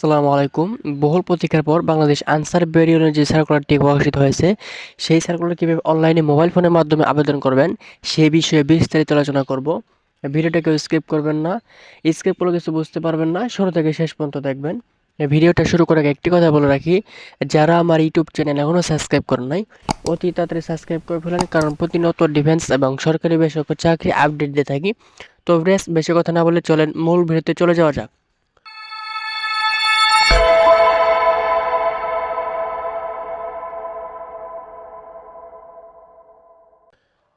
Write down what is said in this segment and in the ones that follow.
আসসালামু আলাইকুম। বহুল প্রতীক্ষার পর বাংলাদেশ আনসার ব্যারিয়নের যে সার্কুলারটি প্রকাশিত হয়েছে, সেই সার্কুলার কীভাবে অনলাইনে মোবাইল ফোনের মাধ্যমে আবেদন করবেন সেই বিষয়ে বিস্তারিত আলোচনা করব। ভিডিওটা কেউ স্কিপ করবেন না, স্কিপ করলে কিছু বুঝতে পারবেন না। শুরু থেকে শেষ পর্যন্ত দেখবেন। ভিডিওটা শুরু আগে একটি কথা বলে রাখি, যারা আমার ইউটিউব চ্যানেল এখনও সাবস্ক্রাইব করেন নাই, অতি তাড়াতাড়ি সাবস্ক্রাইব করে ফেলেন, কারণ প্রতিনিয়ত ডিফেন্স এবং সরকারি বেসরকারি চাকরি আপডেট দিয়ে থাকি। তো ফ্রেন্ডস বেশি কথা না বলে চলেন, মূল ভিডিওতে চলে যাওয়া যাক।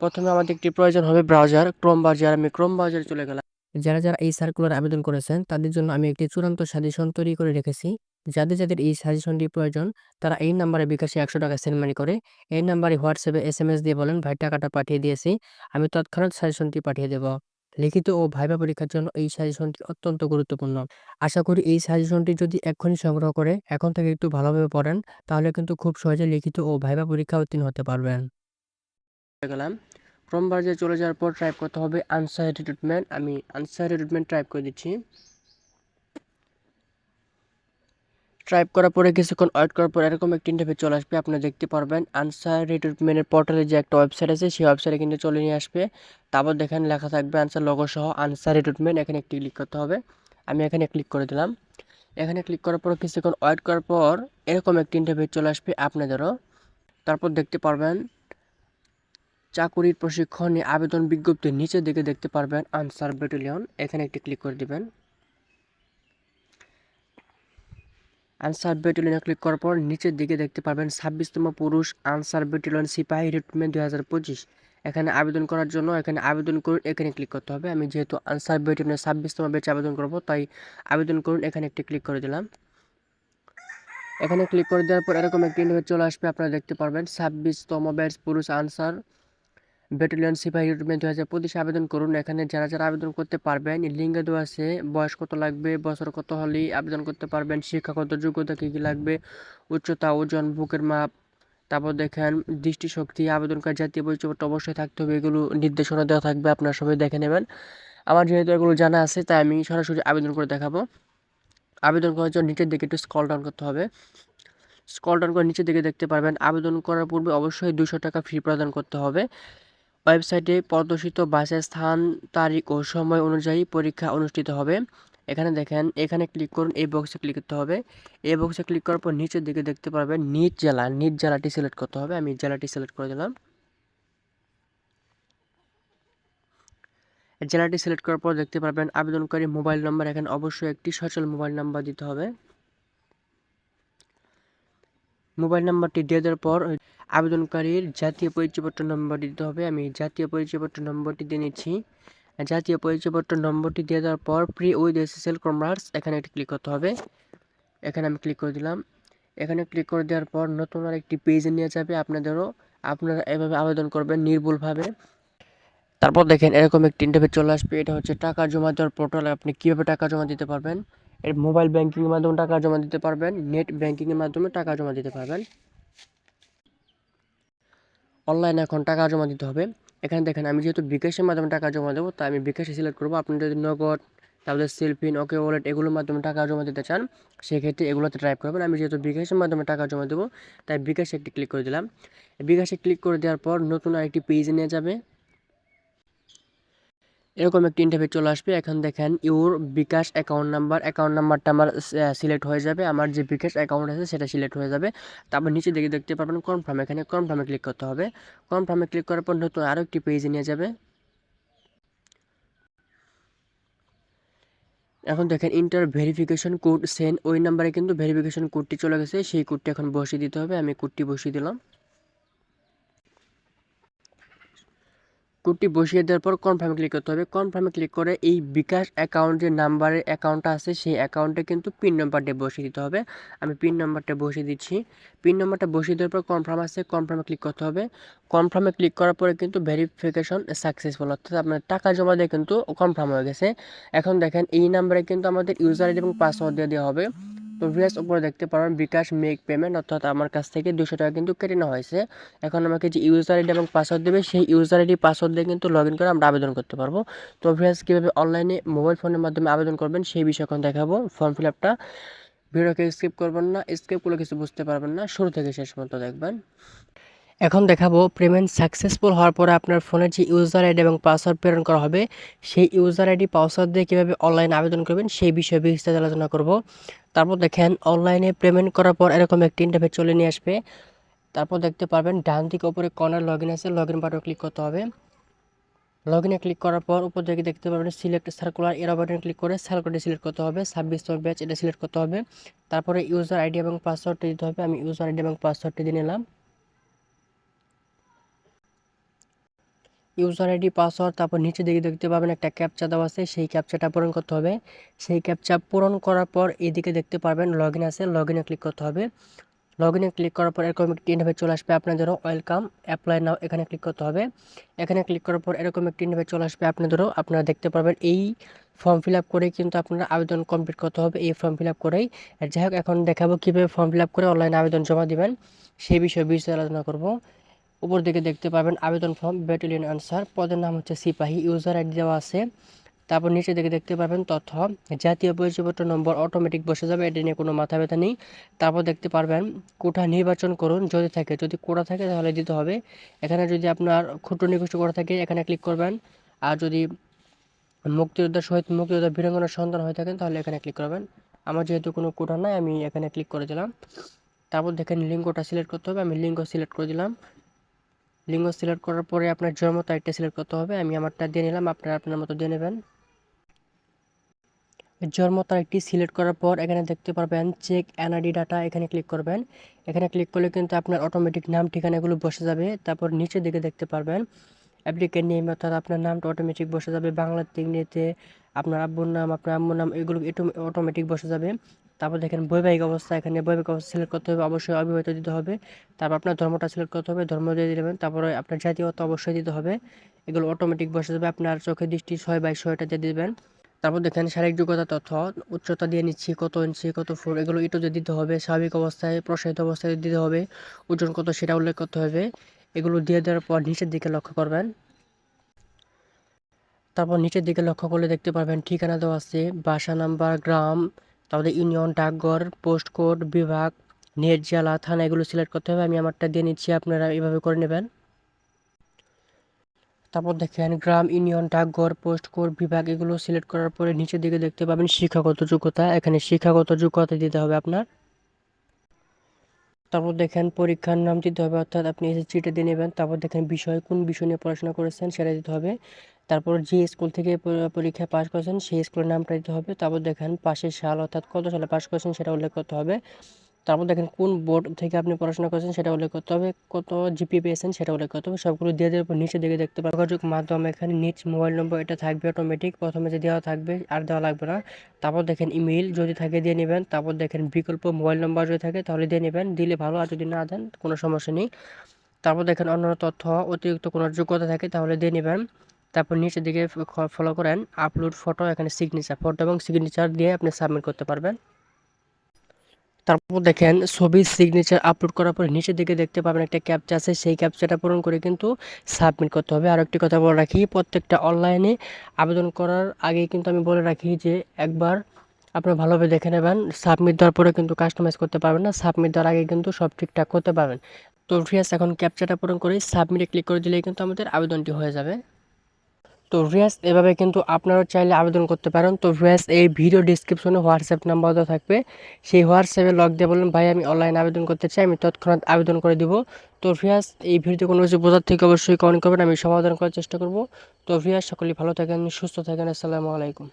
প্রথমে আমাদের একটি প্রয়োজন হবে ব্রাউজার ক্রোম ব্রাউজার আমি ক্রোম ব্রাউজারে চলে গেলাম। যারা যারা এই সার্কুলার আবেদন করেছেন তাদের জন্য আমি একটি চূড়ান্ত সাজেশন তৈরি করে রেখেছি। যাদের যাদের এই সাজেশনটি প্রয়োজন তারা এই নাম্বারে বিকাশে একশো টাকা সেন্ড মানি করে। এই নাম্বারে হোয়াটসঅ্যাপে এস এম এস দিয়ে বলেন ভাই টাকাটা পাঠিয়ে দিয়েছি আমি তৎক্ষণাৎ সাজেশনটি পাঠিয়ে দেব। লিখিত ও ভাইবা পরীক্ষার জন্য এই সাজেশনটি অত্যন্ত গুরুত্বপূর্ণ। আশা করি এই সাজেশনটি যদি এক্ষুনি সংগ্রহ করে এখন থেকে একটু ভালোভাবে পড়েন তাহলে কিন্তু খুব সহজে লিখিত ও ভাইবা পরীক্ষা উত্তীর্ণ হতে পারবেন। গেলাম। ক্রোম ব্রাউজারে চলে যাওয়ার পর টাইপ করতে হবে আনসার রিক্রুটমেন্ট আমি আনসার রিক্রুটমেন্ট টাইপ করে দিচ্ছি। টাইপ করার পরে কিছুক্ষণ ওয়েট করার পর এরকম একটি ইন্টারভিউ চলে আসবে, আপনি দেখতে পারবেন। আনসার রিক্রুটমেন্টের পোর্টালে যে একটা ওয়েবসাইট আছে, সেই ওয়েবসাইটে কিন্তু চলে নিয়ে আসবে। তারপর দেখেন লেখা থাকবে আনসার লগো সহ আনসার রিক্রুটমেন্ট এখানে একটি ক্লিক করতে হবে। আমি এখানে ক্লিক করে দিলাম। এখানে ক্লিক করার পর কিছুক্ষণ ওয়েট করার পর এরকম একটি ইন্টারভিউ চলে আসবে আপনাদেরও। তারপর দেখতে পারবেন চাকুরির প্রশিক্ষণে আবেদন বিজ্ঞপ্তির নিচের দিকে দেখতে পারবেন আনসার ব্যাটালিয়ন। এখানে একটি ক্লিক করে দিবেন। আনসার ব্যাটালিয়নে ক্লিক করার পর নিচের দিকে দেখতে পারবেন ছাব্বিশতম পুরুষ আনসার ব্যাটালিয়ন সিপাহী রিক্রুটমেন্ট দুই হাজার পঁচিশ। এখানে আবেদন করার জন্য এখানে আবেদন করুন, এখানে ক্লিক করতে হবে। আমি যেহেতু আনসার ব্যাটালিয়নের ছাব্বিশতম ব্যাচে আবেদন করব, তাই আবেদন করুন, এখানে একটি ক্লিক করে দিলাম। এখানে ক্লিক করে দেওয়ার পর এরকম একটি ইন্টারভিউ চলে আসবে, আপনারা দেখতে পারবেন। ছাব্বিশতম ব্যাচ পুরুষ আনসার ব্যাটালিয়ন সিপাহী রিক্রুটমেন্ট দু হাজার আবেদন করুন। এখানে যারা যারা আবেদন করতে পারবেন, লিঙ্গে দেওয়া আছে, বয়স কত লাগবে, বছর কত হলেই আবেদন করতে পারবেন, শিক্ষাগত যোগ্যতা কী কী লাগবে, উচ্চতা, ওজন, বুকের মাপ, তারপর দেখেন দৃষ্টিশক্তি, আবেদনকারী জাতীয় পরিচয়পত্র অবশ্যই থাকতে হবে, এগুলো নির্দেশনা দেওয়া থাকবে, আপনারা সবাই দেখে নেবেন। আমার যেহেতু এগুলো জানা আছে, তাই আমি সরাসরি আবেদন করে দেখাবো। আবেদন করার জন্য নিচের দিকে একটু স্কল ডাউন করতে হবে। স্কল ডাউন করে নিচের দিকে দেখতে পারবেন, আবেদন করার পূর্বে অবশ্যই দুশো টাকা ফি প্রদান করতে হবে। ওয়েবসাইটে প্রদর্শিত বাসের স্থান, তারিখ ও সময় অনুযায়ী পরীক্ষা অনুষ্ঠিত হবে। এখানে দেখেন, এখানে ক্লিক করুন, এই বক্সে ক্লিক করতে হবে। এই বক্সে ক্লিক করার পর নিচের দিকে দেখতে পারবেন নিজ জেলা। নিজ জেলাটি সিলেক্ট করতে হবে। আমি জেলাটি সিলেক্ট করে দিলাম। জেলাটি সিলেক্ট করার পর দেখতে পারবেন আবেদনকারী মোবাইল নম্বর। এখানে অবশ্যই একটি সচল মোবাইল নাম্বার দিতে হবে। মোবাইল নাম্বারটি দিয়ে দেওয়ার পর আবেদনকারীর জাতীয় পরিচয়পত্র নম্বর দিতে হবে। আমি জাতীয় পরিচয়পত্র নম্বরটি দিয়ে নিচ্ছি। জাতীয় পরিচয়পত্র নম্বরটি দিয়ে দেওয়ার পর প্রি উইথ এসএসএল কমার্স এখানে একটি ক্লিক করতে হবে। এখানে আমি ক্লিক করে দিলাম। এখানে ক্লিক করে দেওয়ার পর, নতুন আর একটি পেজে নিয়ে যাবে। আপনাদেরও, আপনারা এভাবে আবেদন করবেন নির্ভুলভাবে। তারপর দেখেন এরকম একটি ইন্টারভিউ চলে আসবে। এটা হচ্ছে টাকা জমা দেওয়ার পোর্টালে আপনি কীভাবে টাকা জমা দিতে পারবেন? এর মোবাইল ব্যাংকিংয়ের মাধ্যমে টাকা জমা দিতে পারবেন নেট ব্যাংকিংয়ের মাধ্যমে টাকা জমা দিতে পারবেন। অনলাইনে এখন টাকা জমা দিতে হবে। এখানে দেখেন, আমি যেহেতু বিকাশের মাধ্যমে টাকা জমা দেবো, তাই আমি বিকাশে সিলেক্ট করব। আপনি যদি নগদ, তারপরে সেলফিন ওকে ওয়ালেট এগুলোর মাধ্যমে টাকা জমা দিতে চান, সেক্ষেত্রে এগুলোতে ট্রাইপ করবেন। আমি যেহেতু বিকাশের মাধ্যমে টাকা জমা দেবো, তাই বিকাশে একটি ক্লিক করে দিলাম। বিকাশে ক্লিক করে দেওয়ার পর নতুন আরেকটি পেজে নিয়ে যাবে। এরকম একটি ইন্টারভিউ চলে আসবে। এখন দেখেন your bKash account number account নাম্বারটা আমার সিলেক্ট হয়ে যাবে। আমার যে বিকাশ অ্যাকাউন্ট আছে সেটা সিলেক্ট হয়ে যাবে। তারপর নিচে দিকে দেখতে পারবেন কনফার্ম এখানে কনফার্মে ক্লিক করতে হবে। কনফার্মে ক্লিক করার পর নতুন আরও একটি পেজে নিয়ে যাবে। এখন দেখেন ইন্টার ভেরিফিকেশন কোড সেন্ড ওই নাম্বারে কিন্তু ভেরিফিকেশন কোডটি চলে গেছে। সেই কোডটি এখন বসিয়ে দিতে হবে। আমি কোডটি বসিয়ে দিলাম। কোডটি বসিয়ে দেওয়ার পর কনফার্মে ক্লিক করতে হবে। কনফার্মে ক্লিক করে এই বিকাশ অ্যাকাউন্ট যে নাম্বারের অ্যাকাউন্টটা আছে, সেই অ্যাকাউন্টে কিন্তু পিন নাম্বারটা বসিয়ে দিতে হবে। আমি পিন নাম্বারটা বসিয়ে দিচ্ছি। পিন নাম্বারটা বসিয়ে দেওয়ার পর কনফার্ম আছে কনফার্মে ক্লিক করতে হবে। কনফার্মে ক্লিক করার পরে কিন্তু ভেরিফিকেশন সাকসেসফুল অর্থাৎ আপনার টাকা জমা দিয়ে কিন্তু কনফার্ম হয়ে গেছে। এখন দেখেন, এই নাম্বারে কিন্তু আমাদের ইউজার আইডি এবং পাসওয়ার্ড দিয়ে দেওয়া হবে। তো ভিএস উপরে দেখতে পারেন বিকাশ মেক পেমেন্ট অর্থাৎ আমার কাছ থেকে দুশো টাকা কিন্তু কেটে নেওয়া হয়েছে। এখন আমাকে যে ইউজার আইডি এবং পাসওয়ার্ড দেবে, সেই ইউজার আইডি পাসওয়ার্ড দিয়ে কিন্তু লগ ইন করে আমরা আবেদন করতে পারব। তো ভিএস কীভাবে অনলাইনে মোবাইল ফোনের মাধ্যমে আবেদন করবেন, সেই বিষয়ে এখন দেখাবো ফর্ম ফিল আপটা ভিডিওকে স্কিপ করবেন না স্কিপ করলে কিছু বুঝতে পারবেন না। শুরু থেকে শেষ পর্যন্ত দেখবেন। এখন দেখাবো পেমেন্ট সাকসেসফুল হওয়ার পরে আপনার ফোনের যে ইউজার আইডি এবং পাসওয়ার্ড প্রেরণ করা হবে, সেই ইউজার আইডি পাসওয়ার্ড দিয়ে কীভাবে অনলাইন আবেদন করবেন সেই বিষয়ে বিস্তারিত আলোচনা করব। তারপর দেখেন অনলাইনে পেমেন্ট করার পর এরকম একটি ইন্টারফেস চলে নিয়ে আসবে। তারপর দেখতে পারবেন, ডান দিকে উপরে কর্নার লগ ইন আছে লগ ইন বাটন ক্লিক করতে হবে। লগ ইনে ক্লিক করার পর উপর দিকে দেখতে পারবেন সিলেক্ট সার্কুলার এরা বাটন ক্লিক করে সার্কুলারটি সিলেক্ট করতে হবে ছাব্বিশতম ব্যাচ এটা সিলেক্ট করতে হবে। তারপরে ইউজার আইডি এবং পাসওয়ার্ডটি দিতে হবে, আমি ইউজার আইডি এবং পাসওয়ার্ডটি দিয়ে নিলাম। ইউজার আইডি পাসওয়ার্ড তারপর নিচে দিকে দেখতে পাবেন একটা ক্যাপচা দেওয়া আছে, সেই ক্যাপচাটা পূরণ করতে হবে। সেই ক্যাপচা পূরণ করার পর এদিকে দেখতে পারবেন লগ ইন আছে লগ ইনে ক্লিক করতে হবে। লগ ইনে ক্লিক করার পর এরকম একটি ইন্টারভেট চলে আসবে, আপনাদেরও ওয়েলকাম অ্যাপ্লাই নাও এখানে ক্লিক করতে হবে। এখানে ক্লিক করার পর এরকম একটি ইন্টারভেট চলে আসবে, আপনাদেরও, আপনারা দেখতে পারবেন এই ফর্ম ফিল আপ করেই কিন্তু আপনারা আবেদন কমপ্লিট করতে হবে, এই ফর্ম ফিল আপ করেই। যাই হোক, এখন দেখাবো কীভাবে ফর্ম ফিল আপ করে অনলাইনে আবেদন জমা দিবেন, সেই বিষয়ে বিষয়ে আলোচনা করব। উপর দিকে দেখতে পাবেন আবেদন ফর্ম ব্যাটালিয়ন আনসার পদের নাম হচ্ছে সিপাহী ইউজার আইডি দেওয়া আছে। তারপর নিচে দিকে দেখতে পাবেন তথ্য, জাতীয় পরিচয়পত্র নম্বর অটোমেটিক বসে যাবে, এটা নিয়ে কোনো মাথা ব্যথা নেই। তারপর দেখতে পারবেন কোঠা নির্বাচন করুন, যদি থাকে, যদি কোটা থাকে তাহলে দিতে হবে। এখানে যদি আপনার ক্ষুদ্র নির্দিষ্ট কোটা থাকে, এখানে ক্লিক করবেন। আর যদি মুক্তিযোদ্ধা শহীদ মুক্তিযোদ্ধা বীরাঙ্গনার সন্তান হয়ে থাকেন, তাহলে এখানে ক্লিক করবেন। আমার যেহেতু কোনো কোটা নাই, আমি এখানে ক্লিক করে দিলাম। তারপর দেখেন লিঙ্কটা সিলেক্ট করতে হবে, আমি লিঙ্ক সিলেক্ট করে দিলাম। লিঙ্গ সিলেক্ট করার পরে আপনার জন্ম তারিখটা সিলেক্ট করতে হবে। আমি আমারটা দিয়ে নিলাম, আপনারা আপনার মতো দিয়ে নেবেন। জন্ম তারিখটি সিলেক্ট করার পর এখানে দেখতে পারবেন চেক এনআইডি ডাটা এখানে ক্লিক করবেন। এখানে ক্লিক করলে কিন্তু আপনার অটোমেটিক নাম ঠিকানাগুলো বসে যাবে। তারপর নিচের দিকে দেখতে পারবেন। অ্যাপ্লিকেন্ট নেম অর্থাৎ আপনার নামটা অটোমেটিক বসে যাবে, বাংলার ইংরেজিতে আপনার আব্বুর নাম, আপনার আম্মুর নাম, এগুলো অটোমেটিক বসে যাবে। তারপর দেখেন বৈবাহিক অবস্থা, এখানে বৈবাহিক অবস্থা সিলেক্ট করতে হবে, অবশ্যই অবিবাহিত দিতে হবে। তারপর আপনার ধর্মটা সিলেক্ট করতে হবে, ধর্ম দিয়ে দেবেন, তারপরে আপনার জাতীয়তা অবশ্যই দিতে হবে। এগুলো অটোমেটিক বসে যাবে, আপনার চোখে দৃষ্টি ছয় বাই ছয়টা দিয়ে দেবেন। তারপর দেখেন শারীরিক যোগ্যতা তথ্য, উচ্চতা দিয়ে নিচ্ছি, কত ইঞ্চি কত ফুট, এগুলো ইটো দিয়ে দিতে হবে, স্বাভাবিক অবস্থায়, প্রসারিত অবস্থায় দিতে হবে, ওজন কত সেটা উল্লেখ করতে হবে। এগুলো দিয়ে দেওয়ার পর নিচের দিকে লক্ষ্য করবেন। তারপর নিচের দিকে লক্ষ্য করলে দেখতে পারবেন ঠিকানা দেওয়া আছে, বাসা নাম্বার, গ্রাম, তারপরে ইউনিয়ন, ডাকঘর, পোস্ট কোড, বিভাগ, নেট, জেলা, থানা, এগুলো সিলেক্ট করতে হবে। আমি আমারটা দিয়ে নিচ্ছি, আপনারা এভাবে করে নেবেন। তারপর দেখেন গ্রাম, ইউনিয়ন, ডাকঘর, পোস্ট কোড, বিভাগ, এগুলো সিলেক্ট করার পরে নিচের দিকে দেখতে পাবেন শিক্ষাগত যোগ্যতা। এখানে শিক্ষাগত যোগ্যতা দিতে হবে আপনার। তারপর দেখেন পরীক্ষার নাম দিতে হবে, অর্থাৎ আপনি এসএসসিটা দিয়ে নেবেন। তারপর দেখেন বিষয়, কোন বিষয় নিয়ে পড়াশোনা করেছেন সেটা দিতে হবে। তারপর যে স্কুল থেকে পরীক্ষা পাশ করেছেন সেই স্কুলের নামটা দিতে হবে। তারপর দেখেন পাশের সাল, অর্থাৎ কত সালে পাশ করেছেন সেটা উল্লেখ করতে হবে। তারপর দেখেন কোন বোর্ড থেকে আপনি পড়াশোনা করেছেন সেটা উল্লেখ করতে হবে, কত জিপি পেয়েছেন সেটা উল্লেখ করতে হবে, সবগুলো দিয়ে দেওয়ার পর নিচে দিকে দেখতে পাবেন যোগাযোগ মাধ্যম এখানে নিচ মোবাইল নম্বর এটা থাকবে অটোমেটিক প্রথমে যে দেওয়া থাকবে আর দেওয়া লাগবে না। তারপর দেখেন ইমেইল যদি থাকে দিয়ে নেবেন, তারপর দেখেন বিকল্প মোবাইল নম্বর যদি থাকে তাহলে দিয়ে নেবেন, দিলে ভালো, আর যদি না দেন কোনো সমস্যা নেই। তারপর দেখেন অন্যান্য তথ্য, অতিরিক্ত কোনো যোগ্যতা থাকে তাহলে দিয়ে নেবেন। তারপর নিচের দিকে ফলো করেন আপলোড ফটো এখানে সিগনেচার ফটো এবং সিগনেচার দিয়ে আপনি সাবমিট করতে পারবেন। তারপর দেখেন ছবির সিগনেচার আপলোড করার পরে নিচের দিকে দেখতে পাবেন একটা ক্যাপচা আছে, সেই ক্যাপচাটা পূরণ করে কিন্তু সাবমিট করতে হবে। আর একটি কথা বলে রাখি, প্রত্যেকটা অনলাইনে আবেদন করার আগে কিন্তু আমি বলে রাখি যে একবার আপনারা ভালোভাবে দেখে নেবেন সাবমিট দেওয়ার পরে কিন্তু কাস্টমাইজ করতে পারবেন না সাবমিট দেওয়ার আগে কিন্তু সব ঠিকঠাক করতে পারবেন। তো ফ্রিয়াস এখন ক্যাপচাটা পূরণ করে সাবমিটে ক্লিক করে দিলেই কিন্তু আমাদের আবেদনটি হয়ে যাবে। তো রিয়াস এভাবে কিন্তু আপনারাও চাইলে আবেদন করতে পারেন। তো রিয়াস এই ভিডিও ডিসক্রিপশনে হোয়াটসঅ্যাপ নাম্বার দেওয়া থাকবে। সেই হোয়াটসঅ্যাপে লগ দিয়ে বলুন ভাই, আমি অনলাইন আবেদন করতে চাই, আমি তৎক্ষণাৎ আবেদন করে দিব। তো রিয়াস এই ভিডিওতে কোনো কিছু বোঝার থেকে অবশ্যই কমেন্ট করবেন, আমি সমাধান করার চেষ্টা করব। তো রিয়াস সকলেই ভালো থাকেন, সুস্থ থাকেন, আসসালামু আলাইকুম।